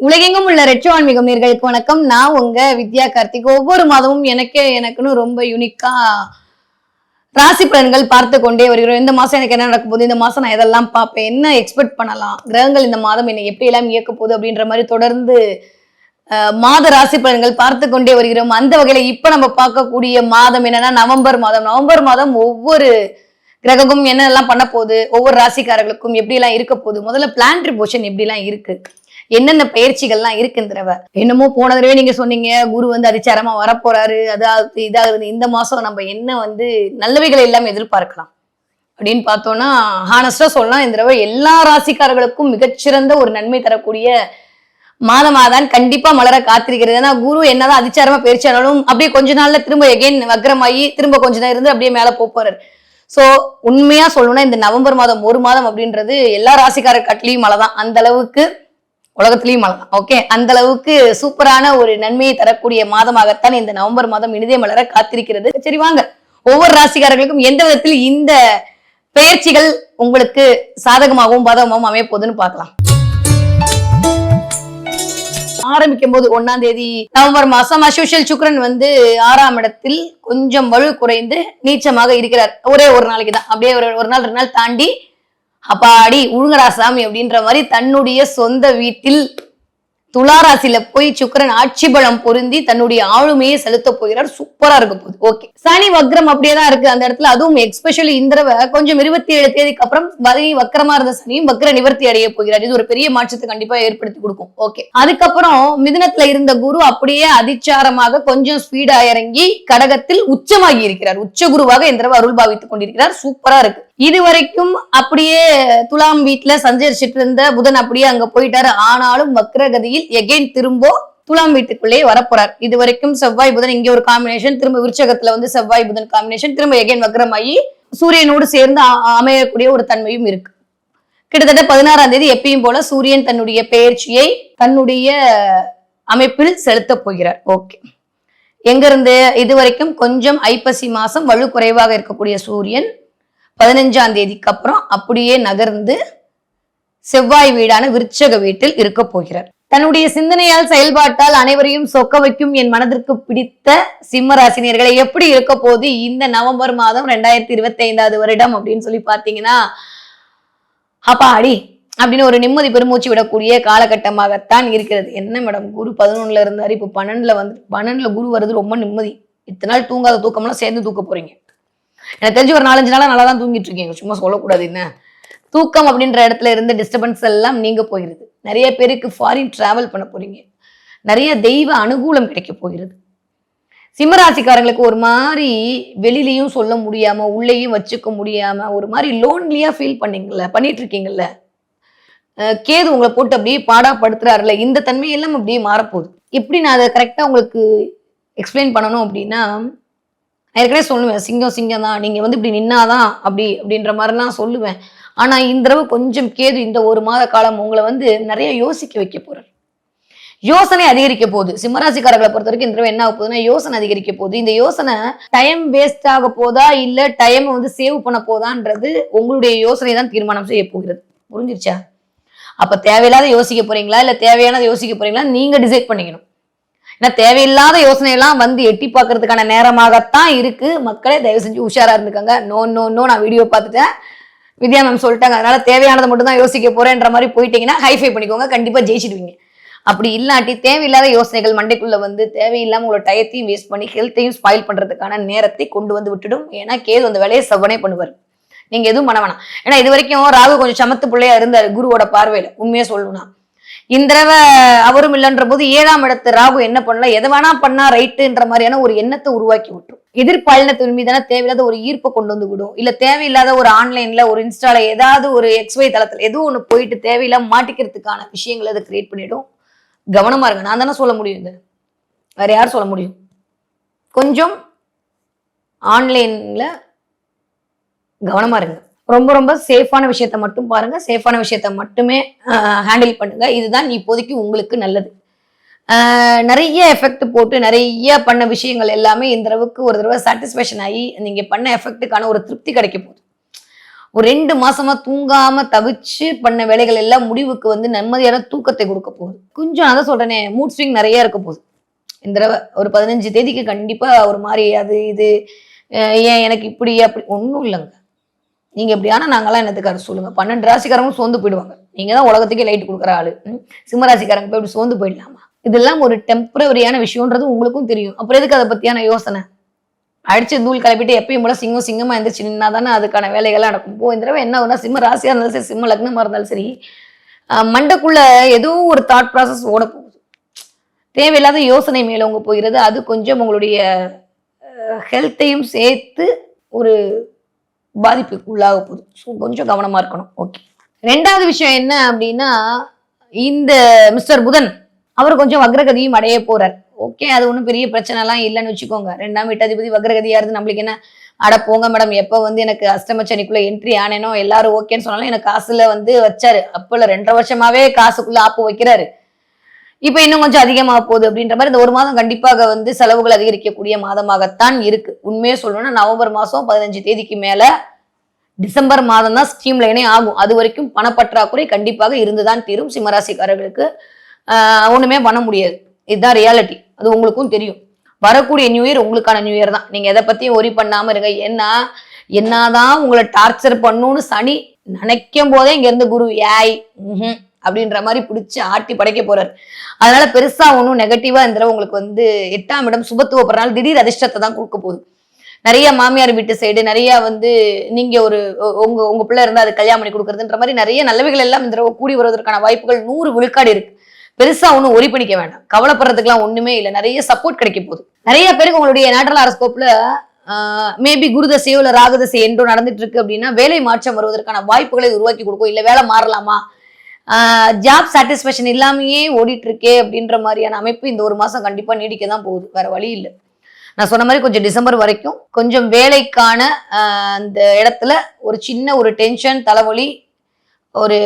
உலகெங்கும் உள்ள ரெட்ரோ ஆன்மீகம் நேர்களுக்கு வணக்கம். நான் உங்க வித்யா கார்த்திக். ஒவ்வொரு மாதமும் எனக்கே எனக்குன்னு ரொம்ப யூனிக்கா ராசி பலன்கள் பார்த்து கொண்டே வருகிறோம். இந்த மாசம் எனக்கு என்ன நடக்க போகுது? இந்த மாசம் நான் எதெல்லாம் பார்ப்பேன்? என்ன எக்ஸ்பெக்ட் பண்ணலாம்? கிரகங்கள் இந்த மாதம் என்னை எப்படி எல்லாம் இயக்க போகுது அப்படின்ற மாதிரி தொடர்ந்து மாத ராசி பலன்கள் பார்த்து கொண்டே வருகிறோம். அந்த வகையில இப்ப நம்ம பார்க்கக்கூடிய மாதம் என்னன்னா நவம்பர் மாதம். நவம்பர் மாதம் ஒவ்வொரு கிரகமும் என்னெல்லாம் பண்ண போகுது? ஒவ்வொரு ராசிக்காரர்களுக்கும் எப்படி எல்லாம் இருக்க போகுது? முதல்ல பிளான்ட்ரி போஷன் எப்படிலாம் இருக்கு? என்னென்ன பயிற்சிகள்லாம் இருக்கு இந்த தடவை என்னமோ போன தடவை நீங்க சொன்னீங்க குரு வந்து அதிச்சாரமா வரப்போறாரு அதாவது இதாகுது இந்த மாசம் நம்ம என்ன வந்து நல்லவைகளை எல்லாம் எதிர்பார்க்கலாம். அப்படின்னு பார்த்தோம்னா ஹானஸ்டா சொல்லலாம் இந்த தடவை எல்லா ராசிக்காரர்களுக்கும் மிகச்சிறந்த ஒரு நன்மை தரக்கூடிய மாதமாதான் கண்டிப்பா மலர காத்திருக்கிறது. ஏன்னா குரு என்னதான் அதிச்சாரமா பயிற்சியானாலும் அப்படியே கொஞ்ச நாள்ல திரும்ப எகைன் வக்ரமாயி திரும்ப கொஞ்ச நேரம் இருந்து அப்படியே மேல போறாரு ஸோ உண்மையா சொல்லணும்னா இந்த நவம்பர் மாதம் ஒரு மாதம் அப்படின்றது எல்லா ராசிக்காரர் கட்லியும் மழை தான் அந்த அளவுக்கு உலகத்திலையும் மழை ஓகே அந்த அளவுக்கு சூப்பரான ஒரு நன்மையை தரக்கூடிய மாதமாகத்தான் இந்த நவம்பர் மாதம் இனிதே மலர காத்திருக்கிறது. சரி வாங்க. ஒவ்வொரு ராசிக்காரர்களுக்கும் எந்த விதத்தில் இந்த பெயர்ச்சிகள் உங்களுக்கு சாதகமாகவும் பாதகமாகவும் அமைய போகுதுன்னு பார்க்கலாம். ஆரம்பிக்கும் போது ஒன்னாம் தேதி நவம்பர் மாசம் அசோஷியல் சுக்ரன் வந்து ஆறாம் இடத்தில் கொஞ்சம் வலு குறைந்து நீச்சமாக இருக்கிறார். ஒரே ஒரு நாளைக்கு தான் அப்படியே ஒரு ஒரு நாள் ரெண்டு நாள் தாண்டி அப்பாடி உழுங்கடா சாமி அப்படின்ற மாதிரி தன்னுடைய சொந்த வீட்டில் துளாராசியில போய் சுக்கிரன் ஆட்சி பலம் பொருந்தி தன்னுடைய ஆளுமையை செலுத்த போகிறார். சூப்பரா இருக்க போகுது. ஓகே சனி வக்ரம் அப்படியே தான் இருக்கு அந்த இடத்துல. அதுவும் எக்ஸ்பெஷலி இந்த தடவை கொஞ்சம் இருபத்தி ஏழு தேதிக்கு அப்புறம் வரி வக்கரமா இருந்த சனியும் வக்ர நிவர்த்தி அடைய போகிறார். இது ஒரு பெரிய மாற்றத்தை கண்டிப்பா ஏற்படுத்தி கொடுக்கும். ஓகே அதுக்கப்புறம் மிதுனத்துல இருந்த குரு அப்படியே அதிச்சாரமாக கொஞ்சம் ஸ்பீடா இறங்கி கடகத்தில் உச்சமாகி இருக்கிறார். உச்ச குருவாக இந்த தடவை அருள் பாவித்துக் கொண்டிருக்கிறார். சூப்பரா இருக்கு. இது வரைக்கும் அப்படியே துலாம் வீட்டுல சஞ்சரிச்சிட்டு இருந்த புதன் அப்படியே அங்க போயிட்டாரு. ஆனாலும் வக்ரகதியில் எகைன் திரும்ப துலாம் வீட்டுக்குள்ளே வரப்போறார். இது வரைக்கும் செவ்வாய் புதன் இங்க ஒரு காம்பினேஷன் திரும்ப விருச்சகத்துல வந்து செவ்வாய் புதன் காம்பினேஷன் திரும்ப எகைன் வக்ரமாயி சூரியனோடு சேர்ந்து அமையக்கூடிய ஒரு தன்மையும் இருக்கு. கிட்டத்தட்ட பதினாறாம் தேதி எப்பயும் போல சூரியன் தன்னுடைய பெயர்ச்சியை தன்னுடைய அமைப்பில் செலுத்தப் போகிறார். ஓகே. எங்க இருந்து இது வரைக்கும் கொஞ்சம் ஐப்பசி மாசம் வலு குறைவாக இருக்கக்கூடிய சூரியன் பதினஞ்சாம் தேதிக்கு அப்புறம் அப்படியே நகர்ந்து செவ்வாய் வீடான விருச்சக வீட்டில் இருக்க போகிறார். தன்னுடைய சிந்தனையால் செயல்பாட்டால் அனைவரையும் சொக்க வைக்கும் என் மனதிற்கு பிடித்த சிம்ம ராசினியர்களை எப்படி இருக்க போது இந்த நவம்பர் மாதம் ரெண்டாயிரத்தி இருபத்தி ஐந்தாவது வருடம் அப்படின்னு சொல்லி பாத்தீங்கன்னா அப்பாடி அப்படின்னு ஒரு நிம்மதி பெருமூச்சு விடக்கூடிய காலகட்டமாகத்தான் இருக்கிறது. என்ன மேடம் குரு பதினொன்னுல இருந்தாரு இப்போ பன்னெண்டுல வந்து பன்னெண்டுல குரு வருது ரொம்ப நிம்மதி. இத்தனை நாள் தூங்காத தூக்கம்லாம் சேர்ந்து தூக்க போறீங்க. எனக்கு தெரிஞ்சு ஒரு நாலஞ்சு நாளாக நல்லா தான் தூங்கிட்டு இருக்கீங்க சும்மா சொல்லக்கூடாது என்ன? தூக்கம் அப்படின்ற இடத்துல இருந்த டிஸ்டர்பன்ஸ் எல்லாம் நீங்க போகிறது நிறைய பேருக்கு ஃபாரின் டிராவல் பண்ண போறீங்க. நிறைய தெய்வ அனுகூலம் கிடைக்க போகிறது. சிம்மராசிக்காரங்களுக்கு ஒரு மாதிரி வெளியிலயும் சொல்ல முடியாம உள்ளேயும் வச்சுக்க முடியாம ஒரு மாதிரி லோன்லியா ஃபீல் பண்ணீங்கல்ல பண்ணிட்டு இருக்கீங்கல்ல கேது உங்களை போட்டு அப்படியே பாடா இந்த தன்மையெல்லாம் அப்படியே மாறப்போகுது. எப்படி நான் அதை கரெக்டாக உங்களுக்கு எக்ஸ்பிளைன் பண்ணணும் அப்படின்னா நான் ஏற்கனவே சொல்லுவேன் சிங்கம் சிங்கம் தான் நீங்கள் வந்து இப்படி நின்னாதான் அப்படி அப்படின்ற மாதிரிலாம் சொல்லுவேன். ஆனால் இந்த தடவை கொஞ்சம் கேது இந்த ஒரு மாத காலம் உங்களை வந்து நிறைய யோசிக்க வைக்க போகிறார் யோசனை அதிகரிக்க போகுது. சிம்மராசிக்காரர்களை பொறுத்த வரைக்கும் இந்த தடவை என்ன ஆக போகுதுன்னா யோசனை அதிகரிக்க போகுது. இந்த யோசனை டைம் வேஸ்ட் ஆக போதா இல்ல டைம் வந்து சேவ் பண்ண போதான்றது உங்களுடைய யோசனை தான் தீர்மானம் செய்ய போகிறது. புரிஞ்சிருச்சா? அப்ப தேவையில்லாத யோசிக்க போறீங்களா இல்ல தேவையானதை யோசிக்க போறீங்களா நீங்க டிசைட் பண்ணிக்கணும். ஏன்னா தேவையில்லாத யோசனையெல்லாம் வந்து எட்டி பார்க்கறதுக்கான நேரமாகத்தான் இருக்கு. மக்களே தயவு செஞ்சு உஷாரா இருந்துக்கோங்க. நோ நோ நோ நான் வீடியோ பார்த்துட்டேன். வித்யா மேம் சொல்லிட்டாங்க. அதனால தேவையானதை மட்டும் தான் யோசிக்க போறேன்ற மாதிரி போயிட்டீங்கன்னா ஹைஃபை பண்ணிக்கோங்க. கண்டிப்பா ஜெயிச்சிடுவீங்க. அப்படி இல்லாட்டி தேவையில்லாத யோசனைகள் மண்டைக்குள்ள வந்து தேவையில்லாம உங்களோட டயத்தையும் வேஸ்ட் பண்ணி ஹெல்த்தையும் ஸ்பாயில் பண்றதுக்கான நேரத்தை கொண்டு வந்து விட்டுடும். ஏன்னா கேது அந்த வேலையை செவ்வனே பண்ணுவார். நீங்க எதுவும் பண்ண வேணாம். ஏன்னா இது வரைக்கும் ராகு கொஞ்சம் சமத்து பிள்ளையா இருந்தாரு குருவோட பார்வையில. உண்மையா சொல்லணும்னா. இந்த தடவை அவரும் இல்லைன்ற போது ஏழாம் இடத்து ராகு என்ன பண்ணலாம் எதை வேணா பண்ணா ரைட்டுன்ற மாதிரியான ஒரு எண்ணத்தை உருவாக்கி விட்டுரும். எதிர்பாலினத்தின் மீதான தேவையில்லாத ஒரு ஈர்ப்பை கொண்டு வந்து விடும். இல்ல தேவையில்லாத ஒரு ஆன்லைன்ல ஒரு இன்ஸ்டால ஏதாவது ஒரு எக்ஸ்வை தளத்துல எதுவும் ஒண்ணு போயிட்டு தேவையில்லாம மாட்டிக்கிறதுக்கான விஷயங்களை அதை கிரியேட் பண்ணிடும். கவனமா இருங்க. நான் தானே சொல்ல முடியும் இது. வேற யார் சொல்ல முடியும்? கொஞ்சம் ஆன்லைன்ல கவனமா இருங்க. ரொம்ப ரொம்ப சேஃபான விஷயத்த மட்டும் பாருங்க. சேஃபான விஷயத்த மட்டுமே ஹேண்டில் பண்ணுங்க. இதுதான் இப்போதைக்கு உங்களுக்கு நல்லது. நிறைய எஃபெக்ட் போட்டு நிறைய பண்ண விஷயங்கள் எல்லாமே இந்த தடவுக்கு ஒரு தடவை சாட்டிஸ்ஃபேக்ஷன் ஆகி நீங்கள் பண்ண எஃபெக்ட்டுக்கான ஒரு திருப்தி கிடைக்க போகுது. ஒரு ரெண்டு மாசமா தூங்காம தவிச்சு பண்ண வேலைகள் எல்லாம் முடிவுக்கு வந்து நிம்மதியான தூக்கத்தை கொடுக்க போகுது. கொஞ்சம் அதான் சொல்றேனே மூட் ஸ்விங் நிறைய இருக்க போகுது. இந்த தடவை ஒரு பதினஞ்சு தேதிக்கு கண்டிப்பா ஒரு மாதிரி அது இது ஏன் எனக்கு இப்படி அப்படி ஒன்றும் இல்லைங்க. நீங்க ஆனால் நாங்கெல்லாம் என்னத்துக்காரு சொல்லுங்க? பன்னெண்டு ராசிக்காரங்களும் சோர்ந்து போயிடுவாங்க. நீங்க தான் உலகத்துக்கே லைட் கொடுக்குற ஆளு. சிம்மராசிக்காரங்க சிம்ம ராசிக்காரங்க போய் இப்படி சோர்ந்து போயிடலாமா? இதெல்லாம் ஒரு டெம்பரவரியான விஷயம்ன்றது உங்களுக்கும் தெரியும். அப்புறம் எதுக்கு அதை பத்தியான யோசனை? அடிச்சு தூள் கிளப்பிட்டு எப்பயும் போல சிங்கம் சிங்கமா எந்திரிச்சு நின்னா தானே அதுக்கான வேலைகள்லாம் நடக்கும். போ இந்த தடவை என்ன ஆகுனா சிம்ம ராசியா இருந்தாலும் சரி சிம்ம லக்னமா இருந்தாலும் சரி மண்டக்குள்ள ஏதோ ஒரு தாட் ப்ராசஸ் ஓட போகுது. தேவையில்லாத யோசனை மேலோங்க போகிறது. அது கொஞ்சம் உங்களுடைய ஹெல்த்தையும் சேர்த்து ஒரு பாதிப்புக்கு உள்ளாக போகுது. ஸோ கொஞ்சம் கவனமாக இருக்கணும். ஓகே ரெண்டாவது விஷயம் என்ன அப்படின்னா இந்த மிஸ்டர் புதன் அவர் கொஞ்சம் வக்ரகதியும் அடைய போறார். ஓகே அது ஒன்றும் பெரிய பிரச்சனைலாம் இல்லைன்னு வச்சுக்கோங்க. ரெண்டாம் வீட்டாதிபதி வக்ரகதியாக இருந்து நம்மளுக்கு என்ன? அட போங்க மேடம் எப்போ வந்து எனக்கு அஷ்டமச்சனிக்குள்ளே என்ட்ரி ஆனேனோ எல்லாரும் ஓகேன்னு சொன்னாலும் எனக்கு காசுல வந்து வச்சாரு. அப்போல ரெண்டரை வருஷமாவே காசுக்குள்ளே ஆப்பு வைக்கிறாரு. இப்போ இன்னும் கொஞ்சம் அதிகமாக போகுது அப்படின்ற மாதிரி இந்த ஒரு மாதம் கண்டிப்பாக வந்து செலவுகள் அதிகரிக்கக்கூடிய மாதமாகத்தான் இருக்கு. உண்மையே சொல்லணும்னா நவம்பர் மாதம் பதினஞ்சு தேதிக்கு மேல டிசம்பர் மாதம் தான் ஸ்ட்ரீம் லைனே ஆகும். அது வரைக்கும் பணப்பற்றாக்குறை கண்டிப்பாக இருந்துதான் தீரும். சிம்மராசிக்காரர்களுக்கு ஒன்றுமே ஒண்ணுமே பண்ண முடியாது. இதுதான் ரியாலிட்டி அது உங்களுக்கும் தெரியும். வரக்கூடிய நியூ இயர் உங்களுக்கான நியூ இயர் தான். நீங்க எதை பத்தியும் ஒரி பண்ணாம இருங்க. ஏன்னா என்னதான் உங்களை டார்ச்சர் பண்ணுன்னு சனி நினைக்கும் போதே இங்க இருந்து குரு ஏய் ம்ஹும் அப்படின்ற மாதிரி பிடிச்சி ஆட்டி படைக்க போறாரு. அதனால பெருசா ஒன்றும் நெகட்டிவா இந்த உங்களுக்கு வந்து எட்டாம் இடம் சுபத்துவப்படுறனால திடீர் அதிர்ஷ்டத்தை தான் கொடுக்க போகுது. நிறைய மாமியார் வீட்டு சைடு நிறைய வந்து நீங்க ஒரு உங்க உங்க பிள்ளை இருந்தா அது கல்யாணம் பண்ணி கொடுக்குறதுன்ற மாதிரி நிறைய நல்லவைகள் எல்லாம் இந்த கூடி வருவதற்கான வாய்ப்புகள் நூறு விழுக்காடு இருக்கு. பெருசா ஒன்றும் ஒரி பண்ணிக்க வேண்டாம். கவலைப்படுறதுக்குலாம் ஒண்ணுமே இல்லை. நிறைய சப்போர்ட் கிடைக்க போகுது. நிறைய பேருக்கு உங்களுடைய நேட்டல் ஹாரஸ்கோப்ல மேபி குருதசையோ இல்ல ராகதசை என்றோ நடந்துட்டு இருக்கு அப்படின்னா வேலை மாற்றம் வருவதற்கான வாய்ப்புகளை உருவாக்கி கொடுக்கும். இல்ல வேலை மாறலாமா? ஜாப் சாட்டிஸ்ஃபேக்ஷன் இல்லாமையே ஓடிட்டு இருக்கே அப்படின்ற மாதிரியான அமைப்பு இந்த ஒரு மாதம் கண்டிப்பாக நீடிக்க தான் போகுது. வேற வழி இல்லை. நான் சொன்ன மாதிரி கொஞ்சம் டிசம்பர் வரைக்கும் கொஞ்சம் வேலைக்கான அந்த இடத்துல ஒரு சின்ன ஒரு டென்ஷன் தலைவலி ஒரு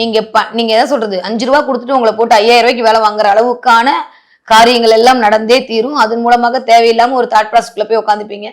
நீங்கள் ப நீங்கள் எதை சொல்கிறது அஞ்சு ரூபா கொடுத்துட்டு உங்களை போட்டு ஐயாயிரம் ரூபாய்க்கு வேலை வாங்குற அளவுக்கான காரியங்கள் எல்லாம் நடந்தே தீரும். அதன் மூலமாக தேவையில்லாம ஒரு தாட் ப்ராசஸ்க்குள்ளே போய் உட்காந்துப்பீங்க.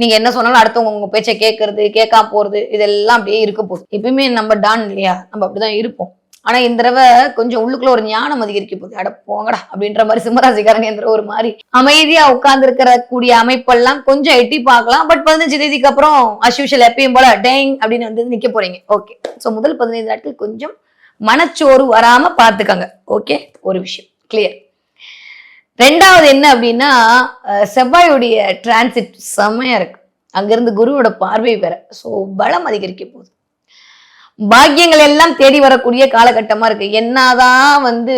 நீங்க என்ன சொன்னாலும் அடுத்தவங்க உங்க பேச்சை கேட்கறது கேட்காம போறது இதெல்லாம் அப்படியே இருக்க போகுது. எப்பயுமே நம்ம டான் இல்லையா? நம்ம அப்படிதான் இருப்போம். ஆனா இந்த தடவை கொஞ்சம் உள்ளுக்குள்ள ஒரு ஞானம் அதிகரிக்க போகுது. அட போங்கடா அப்படின்ற மாதிரி சிம்மராசிக்காரங்க இந்த ஒரு மாதிரி அமைதியா உட்கார்ந்து இருக்கிற கூடிய அமைப்பெல்லாம் கொஞ்சம் எட்டி பார்க்கலாம். பட் பதினஞ்சு தேதிக்கு அப்புறம் அஸ்யூஷல் எப்பயும் போல டேங் அப்படின்னு வந்து நிக்க போறீங்க. ஓகே ஸோ முதல் பதினைந்து நாட்கள் கொஞ்சம் மனச்சோறு வராம பாத்துக்கங்க ஓகே ஒரு விஷயம். கிளியர் ரெண்டாவது என்ன அப்படின்னா செவ்வாயுடைய டிரான்சிட் செம்மையா இருக்கு. அங்கிருந்து குருவோட பார்வை பெற ஸோ பலம் அதிகரிக்க போகுது. பாக்கியங்கள் எல்லாம் தேடி வரக்கூடிய காலகட்டமா இருக்கு. என்னதான் வந்து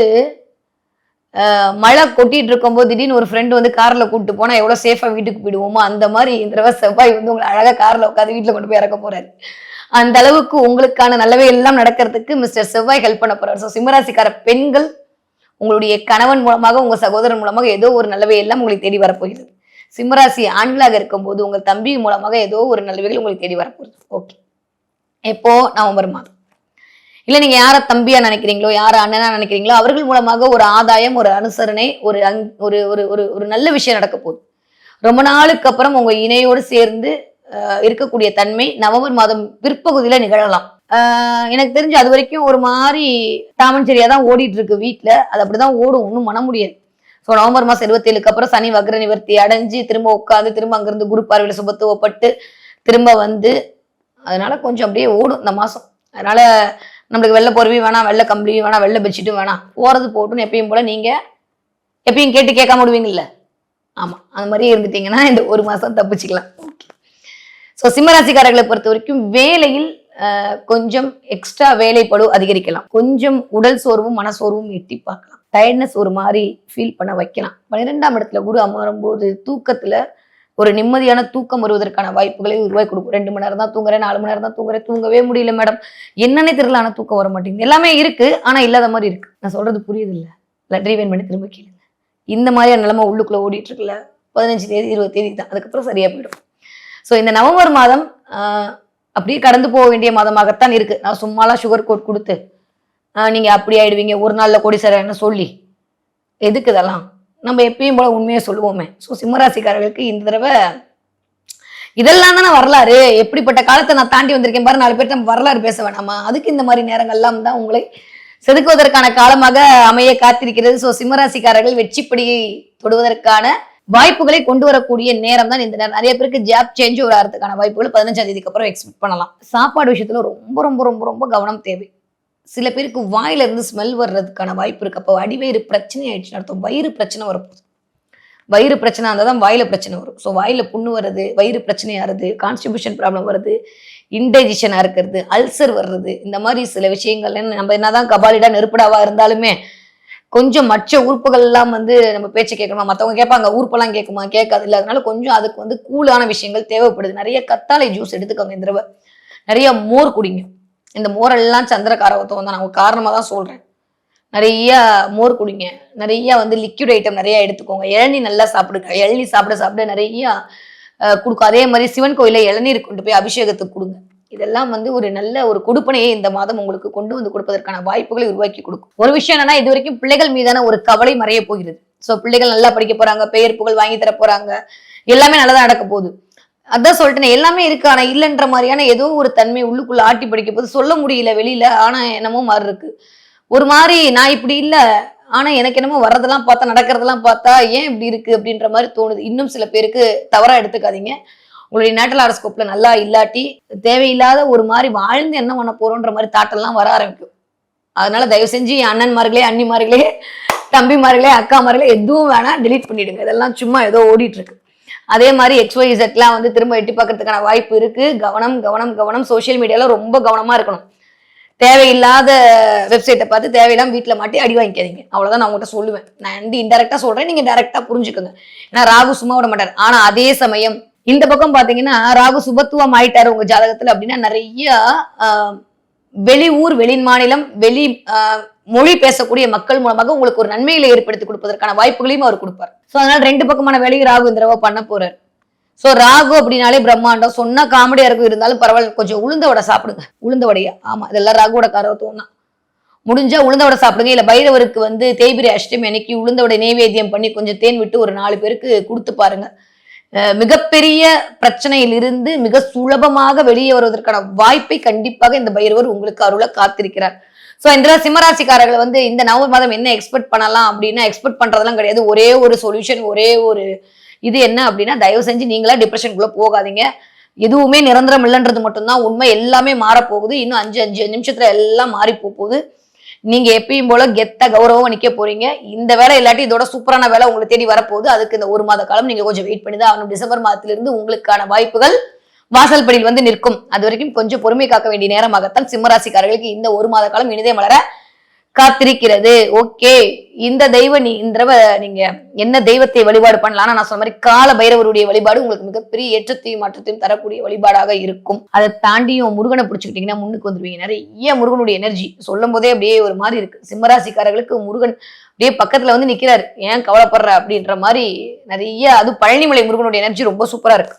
மழை கொட்டிட்டு இருக்கும்போது திடீர்னு ஒரு ஃப்ரெண்டு வந்து கார்ல கூப்பிட்டு போனா எவ்வளவு சேஃபா வீட்டுக்கு போயிடுவோமோ அந்த மாதிரி இந்த தடவை செவ்வாய் வந்து உங்களை அழகா கார்ல உட்காந்து வீட்டுல கொண்டு போய் இறக்க போறாரு. அந்த அளவுக்கு உங்களுக்கான நல்லவை எல்லாம் நடக்கிறதுக்கு மிஸ்டர் செவ்வாய் ஹெல்ப் பண்ண போறாரு. ஸோ சிம்மராசிக்கார பெண்கள் உங்களுடைய கணவன் மூலமாக உங்கள் சகோதரன் மூலமாக ஏதோ ஒரு நல்லவை எல்லாம் உங்களை தேடி வரப்போகிறது. சிம்மராசி ஆண்களாக இருக்கும்போது உங்கள் தம்பி மூலமாக ஏதோ ஒரு நல்லவைகள் உங்களுக்கு தேடி வரப்போகுது ஓகே எப்போ? நவம்பர் மாதம். இல்லை நீங்கள் யாரை தம்பியாக நினைக்கிறீங்களோ யாரை அண்ணனாக நினைக்கிறீங்களோ அவர்கள் மூலமாக ஒரு ஆதாயம் ஒரு அனுசரணை ஒரு அங் ஒரு ஒரு ஒரு ஒரு நல்ல விஷயம் நடக்க போகுது. ரொம்ப நாளுக்கு அப்புறம் உங்கள் இணையோடு சேர்ந்து இருக்கக்கூடிய தன்மை நவம்பர் மாதம் பிற்பகுதியில நிகழலாம். எனக்கு தெரிஞ்சு அது வரைக்கும் ஒரு மாதிரி டாமன் சரியா தான் ஓடிட்டு இருக்கு வீட்டுல அது அப்படிதான் ஓடும். ஒன்றும் பண்ண முடியாது. ஸோ நவம்பர் மாதம் இருபத்தேழுக்கு அப்புறம் சனி வக்ர நிவர்த்தி அடைஞ்சு திரும்ப உட்காந்து திரும்ப அங்கிருந்து குரு பார்வையில சுபத்துவப்பட்டு திரும்ப வந்து அதனால கொஞ்சம் அப்படியே ஓடும் இந்த மாசம். அதனால நம்மளுக்கு வெள்ளை போர்வையும் வேணாம் வெள்ளை கம்பளியும் வேணாம் வெள்ளை பெட்ஷீட்டும் வேணாம். போறது போட்டுன்னு எப்பயும் போல நீங்க எப்பயும் கேட்டு கேட்காம விடுவீங்கல்ல? ஆமா. அந்த மாதிரியே இருந்துட்டீங்கன்னா இந்த ஒரு மாசம் தப்பிச்சுக்கலாம். ஸோ சிம்மராசிக்காரர்களை பொறுத்த வரைக்கும் வேலையில் கொஞ்சம் எக்ஸ்ட்ரா வேலைப்படு அதிகரிக்கலாம். கொஞ்சம் உடல் சோர்வும் மனசோர்வும் எட்டி பார்க்கலாம். டயர்ட்னஸ் ஒரு மாதிரி ஃபீல் பண்ண வைக்கலாம். பன்னிரெண்டாம் இடத்துல குரு அமரும் போது தூக்கத்தில் ஒரு நிம்மதியான தூக்கம் வருவதற்கான வாய்ப்புகளை உருவாக்கி கொடுக்கும். ரெண்டு மணி நேரம் தான் தூங்குறேன் நாலு மணி நேரம் தான் தூங்குறேன் தூங்கவே முடியல மேடம். என்னன்னே தெரியல ஆனால் தூக்கம் வர மாட்டேங்குது. எல்லாமே இருக்கு ஆனால் இல்லாத மாதிரி இருக்கு. நான் சொல்றது புரியுது இல்லை லெட்டரி வேன் பண்ணி திரும்ப கேளுங்க. இந்த மாதிரியான நிலைமை உள்ளுக்குள்ளே ஓடிட்டு இருக்குல்ல? பதினஞ்சு தேதி இருபது தேதி தான். அதுக்கப்புறம் சரியாக போயிடும். ஸோ இந்த நவம்பர் மாதம் அப்படியே கடந்து போக வேண்டிய மாதமாகத்தான் இருக்குது நான் சும்மாலாம் சுகர் கோட் கொடுத்து நீங்கள் அப்படி ஆயிடுவீங்க ஒரு நாளில் கோடி என்ன சொல்லி. எதுக்கு இதெல்லாம்? நம்ம எப்பயும் போல உண்மையை சொல்லுவோமே. ஸோ சிம்மராசிக்காரர்களுக்கு இந்த தடவை இதெல்லாம் தானே வரலாறு. எப்படிப்பட்ட காலத்தை நான் தாண்டி வந்திருக்கேன் பாரு நாலு பேர்ட்ட நம்ம வரலாறு பேச வேணாமா? அதுக்கு இந்த மாதிரி நேரங்கள்லாம் தான் உங்களை செதுக்குவதற்கான காலமாக அமைய காத்திருக்கிறது. ஸோ சிம்மராசிக்காரர்கள் வெற்றிப்படியை தொடுவதற்கான வாய்ப்புகளை கொண்டு வரக்கூடிய நேரம் தான் இந்த நேரம். நிறைய பேருக்கு ஜாப் சேஞ்ச் வரதுக்கான வாய்ப்புகள் பதினஞ்சாம் தேதிக்கு அப்புறம் எக்ஸ்பெக்ட் பண்ணலாம். சாப்பாடு விஷயத்துல ரொம்ப ரொம்ப ரொம்ப ரொம்ப கவனம் தேவை. சில பேருக்கு வாயில இருந்து ஸ்மெல் வர்றதுக்கான வாய்ப்பு இருக்கு. அப்போ அடிவயிறு பிரச்சனை ஆயிடுச்சுன்னு அர்த்தம். வயிறு பிரச்சனை வரப்போகுது. வயிறு பிரச்சனை இருந்தால் தான் வாயில பிரச்சனை வரும். ஸோ வாயில புண்ணு வர்றது வயிறு பிரச்சனையா வருது கான்ஸ்டிபியூஷன் ப்ராப்ளம் வருது இன்டைஜஷனாக இருக்கிறது அல்சர் வர்றது இந்த மாதிரி சில விஷயங்கள்ல நம்ம என்னதான் கபாலிடா நெருப்படாவா இருந்தாலுமே கொஞ்சம் மற்ற உறுப்புகள் எல்லாம் வந்து நம்ம பேச்சு கேட்கணுமா? மற்றவங்க கேட்பாங்க உறுப்பெல்லாம் கேட்குமா? கேட்காது. இல்லை அதனால கொஞ்சம் அதுக்கு வந்து கூலான விஷயங்கள் தேவைப்படுது. நிறைய கத்தாழை ஜூஸ் எடுத்துக்கோங்க இந்த தடவை. நிறைய மோர் குடிங்க. இந்த மோரெல்லாம் சந்திரகாரகத்துவம் தான். நான் காரணமாக தான் சொல்றேன். நிறைய மோர் குடிங்க. நிறைய வந்து லிக்விட் ஐட்டம் நிறைய எடுத்துக்கோங்க. இளநீ நல்லா சாப்பிடுங்க. இளநீ சாப்பிட சாப்பிட நிறைய கொடுக்கும். அதே மாதிரி சிவன் கோயில இளநீர் கொண்டு போய் அபிஷேகத்துக்கு கொடுங்க. இதெல்லாம் வந்து ஒரு நல்ல ஒரு கொடுப்பனையை இந்த மாதம் உங்களுக்கு கொண்டு வந்து கொடுப்பதற்கான வாய்ப்புகளை உருவாக்கி கொடுக்கும். ஒரு விஷயம் என்னன்னா இது வரைக்கும் பிள்ளைகள் மீதான ஒரு கவலை மறைய போகிறது. சோ பிள்ளைகள் நல்லா படிக்க போறாங்க பெயர் புகழ் வாங்கி தர போறாங்க எல்லாமே நல்லதா நடக்க போகுது. அதான் சொல்லிட்டேன் எல்லாமே இருக்கு. ஆனா இல்லைன்ற மாதிரியான ஏதோ ஒரு தன்மை உள்ளுக்குள்ள ஆட்டி படிக்க போது சொல்ல முடியல வெளியில ஆனா என்னமோ மாறு இருக்கு. ஒரு மாதிரி நான் இப்படி இல்ல. ஆனா எனக்கு என்னமோ வர்றதெல்லாம் பார்த்தா நடக்கிறதெல்லாம் பார்த்தா ஏன் இப்படி இருக்கு அப்படின்ற மாதிரி தோணுது. இன்னும் சில பேருக்கு தவறா எடுத்துக்காதீங்க. உங்களுடைய நேட்டல் ஆரோஸ்கோப்ல நல்லா இல்லாட்டி தேவையில்லாத ஒரு மாதிரி வாழ்ந்து என்ன பண்ண போறோன்ற மாதிரி தாட்டெல்லாம் வர ஆரம்பிக்கும். அதனால தயவு செஞ்சு என் அண்ணன்மார்களே அண்ணிமார்களே தம்பிமார்களே அக்காமார்களே எதுவும் வேணா டிலீட் பண்ணிடுங்க. இதெல்லாம் சும்மா ஏதோ ஓடிட்டு இருக்கு அதே மாதிரி எக்ஸ்ஒய் இசட்லாம் வந்து திரும்ப எட்டி பார்க்கறதுக்கான வாய்ப்பு இருக்கு. கவனம் கவனம் கவனம். சோஷியல் மீடியாவில் ரொம்ப கவனமா இருக்கணும். தேவையில்லாத வெப்சைட்டை பார்த்து தேவையில்லாம வீட்டில் மாட்டி அடி வாங்கிக்காதீங்க. அவ்வளோதான் நான் உங்கள்கிட்ட சொல்லுவேன். நான் வந்து இன்டெரக்டாக சொல்கிறேன் நீங்கள் டேரெக்டாக புரிஞ்சுக்கோங்க. ஏன்னா ராகு சும்மா விட மாட்டார். ஆனால் அதே சமயம் இந்த பக்கம் பாத்தீங்கன்னா ராகு சுபத்துவம் ஆயிட்டாரு உங்க ஜாதகத்துல அப்படின்னா நிறைய வெளி ஊர் வெளி மாநிலம் வெளி மொழி பேசக்கூடிய மக்கள் மூலமாக உங்களுக்கு ஒரு நன்மைகளை ஏற்படுத்தி கொடுப்பதற்கான வாய்ப்புகளையும் அவர் கொடுப்பார். ஸோ அதனால ரெண்டு பக்கமான வேலையை ராகு இந்த தடவை பண்ண போறார். ஸோ ராகு அப்படின்னாலே பிரம்மாண்டம். சொன்னா காமெடியா இருக்கும். இருந்தாலும் பரவாயில்ல. கொஞ்சம் உளுந்த வடை சாப்பிடுங்க. உளுந்த வடையா? ஆமா. இதெல்லாம் ராகுவோட காரத்துவம் தான். முடிஞ்சா உளுந்த வடை சாப்பிடுங்க. இல்ல பைரவருக்கு வந்து தேய்பிரி அஷ்டமி அன்னைக்கு உளுந்த வடை நைவேத்தியம் பண்ணி கொஞ்சம் தேன் விட்டு ஒரு நாலு பேருக்கு கொடுத்து பாருங்க. மிகப்பெரிய பிரச்சனையிலிருந்து மிக சுலபமாக வெளியே வருவதற்கான வாய்ப்பை கண்டிப்பாக இந்த பைரவர் உங்களுக்கு அருள காத்திருக்கிறார். சோ இந்த சிம்மராசிக்காரர்கள் வந்து இந்த நவம்பர் மாதம் என்ன எக்ஸ்பெக்ட் பண்ணலாம் அப்படின்னா எக்ஸ்பெக்ட் பண்றதெல்லாம் கிடையாது. ஒரே ஒரு சொல்யூஷன் ஒரே ஒரு இது என்ன அப்படின்னா தயவு செஞ்சு நீங்களா டிப்ரெஷனுக்குள்ள போகாதீங்க. எதுவுமே நிரந்தரம் இல்லைன்றது மட்டும்தான் உண்மை. எல்லாமே மாறப்போகுது. இன்னும் அஞ்சு அஞ்சு நிமிஷத்துல எல்லாம் மாறி போகுது. நீங்க எப்பயும் போல கெத்த கௌரவம் நிக்க போறீங்க. இந்த வேலை இல்லாட்டி இதோட சூப்பரான வேலை உங்களை தேடி வரப்போகுது. அதுக்கு இந்த ஒரு மாத காலம் நீங்க கொஞ்சம் வெயிட் பண்ணி தான் ஆகணும். டிசம்பர் மாதத்திலிருந்து உங்களுக்கான வாய்ப்புகள் வாசல் படியில் வந்து நிற்கும். அது வரைக்கும் கொஞ்சம் பொறுமை காக்க வேண்டிய நேரமாகத்தான் சிம்மராசிக்காரர்களுக்கு இந்த ஒரு மாத காலம் இனிதே மலர காத்திருக்கிறது. ஓகே. இந்த தெய்வ நீ இந்த தடவை நீங்க என்ன தெய்வத்தை வழிபாடு பண்ணலாம் நான் சொன்ன மாதிரி கால பைரவருடைய வழிபாடு உங்களுக்கு மிகப்பெரிய ஏற்றத்தையும் மாற்றத்தையும் தரக்கூடிய வழிபாடாக இருக்கும். அதை தாண்டியும் முருகனை பிடிச்சிக்கிட்டீங்கன்னா முன்னுக்கு வந்துருவீங்க. நிறைய முருகனுடைய எனர்ஜி சொல்லும் போதே அப்படியே ஒரு மாதிரி இருக்கு. சிம்மராசிக்காரர்களுக்கு முருகன் அப்படியே பக்கத்துல வந்து நிக்கிறாரு. ஏன் கவலைப்படுற? அப்படின்ற மாதிரி நிறைய அது பழனிமலை முருகனுடைய எனர்ஜி ரொம்ப சூப்பரா இருக்கு.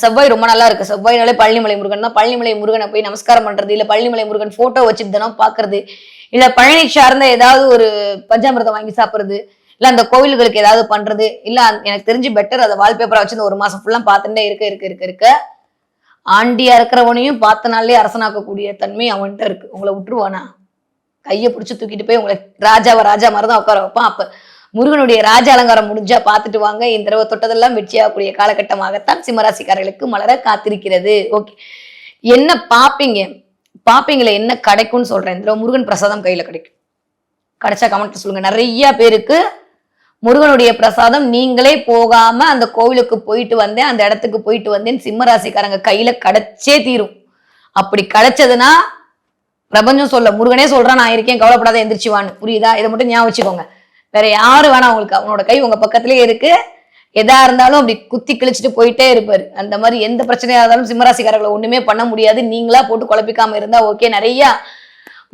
செவ்வாய் ரொம்ப நல்லா இருக்கு. செவ்வாய்னாலே பழனிமலை முருகன் தான். பழனிமலை முருகனை போய் நமஸ்காரம் பண்றது இல்ல பழனிமலை முருகன் போட்டோ வச்சுட்டு தானே பாக்குறது. இல்ல பழனி சார்ந்த ஏதாவது ஒரு பஞ்சாமிரதம் வாங்கி சாப்பிடுறது இல்ல அந்த கோவில்களுக்கு ஏதாவது பண்றது இல்ல எனக்கு தெரிஞ்சு பெட்டர் அதை வால்பேப்பரா வச்சு இந்த ஒரு மாசம் ஃபுல்லா பார்த்துட்டே இருக்க இருக்க இருக்க இருக்க ஆண்டியா இருக்கிறவனையும் பார்த்த நாள்லயே அரசனாக்கக்கூடிய தன்மை அவன்கிட்ட இருக்கு. உங்களை விட்டுருவானா? கையை பிடிச்சி தூக்கிட்டு போய் உங்களை ராஜாவை ராஜா மாதிரி தான் உட்கார வைப்பான். அப்ப முருகனுடைய ராஜ அலங்காரம் முடிஞ்சா பார்த்துட்டு வாங்க. இந்த தடவை தொட்டதெல்லாம் வெற்றியாகக்கூடிய காலகட்டமாகத்தான் சிம்மராசிக்காரர்களுக்கு மலர காத்திருக்கிறது. ஓகே என்ன பாப்பீங்க? பாப்பீங்களே என்ன கிடைக்கும்னு சொல்றேன். இந்த முருகன் பிரசாதம் கையில கிடைக்கும். கிடைச்சா கமெண்ட் சொல்லுங்க. நிறைய பேருக்கு முருகனுடைய பிரசாதம் நீங்களே போகாம அந்த கோவிலுக்கு போயிட்டு வந்தேன் அந்த இடத்துக்கு போயிட்டு வந்தேன் சிம்மராசிக்காரங்க கையில கிடைச்சே தீரும். அப்படி கிடைச்சதுன்னா பிரபஞ்சம் சொல்ல முருகனே சொல்றான் நான் இருக்கேன் கவலைப்படாத எந்திரிச்சுவான்னு புரியுதா? இதை மட்டும் ஞாபகம் வச்சுக்கோங்க. வேற யாரு வேணா உங்களுக்கு அவனோட கை உங்க பக்கத்திலேயே இருக்கு. எதா இருந்தாலும் அப்படி குத்தி கிழிச்சிட்டு போயிட்டே இருப்பாரு. அந்த மாதிரி எந்த பிரச்சனையா இருந்தாலும் சிம்மராசிக்காரர்களை ஒண்ணுமே பண்ண முடியாது. நீங்களா போட்டு குழப்பிக்காம இருந்தா ஓகே நிறைய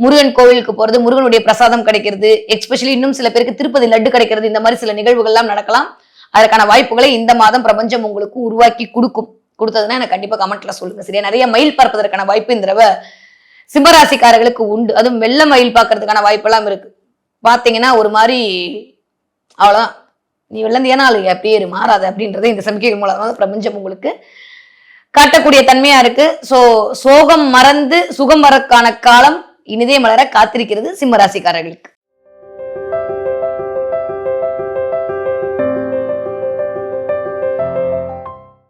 முருகன் கோவிலுக்கு போறது முருகனுடைய பிரசாதம் கிடைக்கிறது எக்ஸ்பெஷலி இன்னும் சில பேருக்கு திருப்பதி லட்டு கிடைக்கிறது இந்த மாதிரி சில நிகழ்வுகள்லாம் நடக்கலாம். அதற்கான வாய்ப்புகளை இந்த மாதம் பிரபஞ்சம் உங்களுக்கு உருவாக்கி கொடுக்கும். கொடுத்ததுன்னா எனக்கு கண்டிப்பா கமெண்ட்ல சொல்லுங்க. சரியா? நிறைய மயில் பார்ப்பதற்கான வாய்ப்பு இந்த தடவை சிம்மராசிக்காரர்களுக்கு உண்டு. அதுவும் வெள்ளை மயில் பார்க்கறதுக்கான வாய்ப்பெல்லாம் இருக்கு. பாத்தீங்கன்னா ஒரு மாதிரி அவ்வளோதான் நீ விழுந்து ஏன்னா அப்படியே மாறாது அப்படின்றத இந்த சமிக்கைகள் மூலமாக பிரபஞ்சம் உங்களுக்கு காட்டக்கூடிய தன்மையா இருக்கு. சோ சோகம் மறந்து சுகம் வரக்கான காலம் இனிதே மலர காத்திருக்கிறது சிம்ம ராசிக்காரர்களுக்கு.